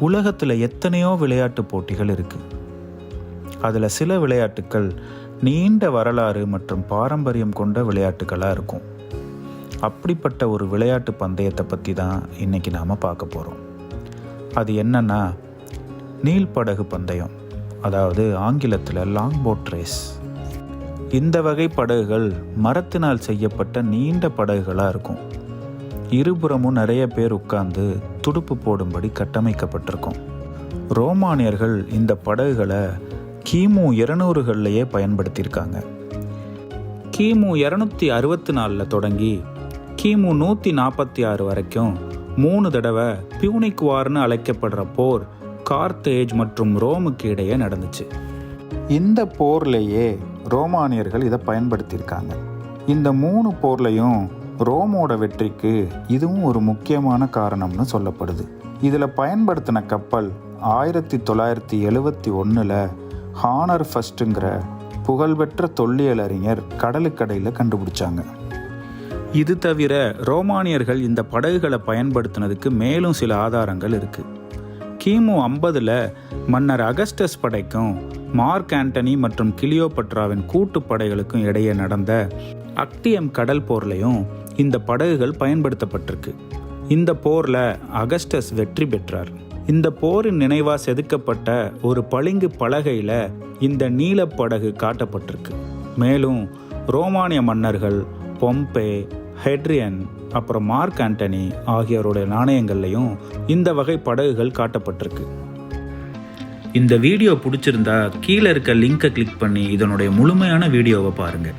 உலகத்தில் எத்தனையோ விளையாட்டு போட்டிகள் இருக்குது அதில் சில விளையாட்டுக்கள் நீண்ட வரலாறு மற்றும் பாரம்பரியம் கொண்ட விளையாட்டுகளாக இருக்கும். அப்படிப்பட்ட ஒரு விளையாட்டு பந்தயத்தை பற்றி தான் இன்றைக்கி நாம் பார்க்க போகிறோம் அது என்னன்னா நீள்படகு பந்தயம் அதாவது ஆங்கிலத்தில் லாங் போட் ரேஸ் இந்த வகை படகுகள் மரத்தினால் செய்யப்பட்ட நீண்ட படகுகளாக இருக்கும். இருபுறமும் நிறைய பேர் உட்கார்ந்து துடுப்பு போடும்படி கட்டமைக்கப்பட்டிருக்கும். ரோமானியர்கள் இந்த படகுகளை கிமு இருநூறுகள்லையே பயன்படுத்தியிருக்காங்க. கிமு இரநூத்தி அறுபத்தி நாலில் தொடங்கி கிமு நூற்றி நாற்பத்தி ஆறு வரைக்கும் மூணு தடவை பியூனிக் வார்னு அழைக்கப்படுற போர் கார்த்தேஜ் மற்றும் ரோமுக்கு இடையே நடந்துச்சு. இந்த போர்லேயே ரோமானியர்கள் இதை பயன்படுத்தியிருக்காங்க. இந்த மூணு போர்லையும் ரோமோட வெற்றிக்கு இதுவும் ஒரு முக்கியமான காரணம்னு சொல்லப்படுது. இதில் பயன்படுத்தின கப்பல் ஆயிரத்தி தொள்ளாயிரத்தி எழுவத்தி ஒன்றில் ஹானர் ஃபஸ்ட்டுங்கிற புகழ்பெற்ற தொல்லியல் அறிஞர் கடலுக்கடையில் கண்டுபிடிச்சாங்க. இது தவிர ரோமானியர்கள் இந்த படகுகளை பயன்படுத்தினதுக்கு மேலும் சில ஆதாரங்கள் இருக்குது கிமு ஐம்பதில் மன்னர் அகஸ்டஸ் படைக்கும் மார்க் ஆண்டனி மற்றும் கிளியோபட்ராவின் கூட்டு படைகளுக்கும் இடையே நடந்த அக்டியம் கடல் போர்லையும் இந்த படகுகள் பயன்படுத்தப்பட்டிருக்கு. இந்த போரில் அகஸ்டஸ் வெற்றி பெற்றார். இந்த போரின் நினைவாக செதுக்கப்பட்ட ஒரு பளிங்கு பலகையில் இந்த நீலப்படகு காட்டப்பட்டிருக்கு. மேலும் ரோமானிய மன்னர்கள் பொம்பே ஹெட்ரியன் அப்புறம் மார்க் ஆண்டனி ஆகியோருடைய நாணயங்கள்லையும் இந்த வகை படகுகள் காட்டப்பட்டிருக்கு. இந்த வீடியோ பிடிச்சிருந்தா கீழே இருக்க லிங்கை கிளிக் பண்ணி இதனுடைய முழுமையான வீடியோவை பாருங்கள்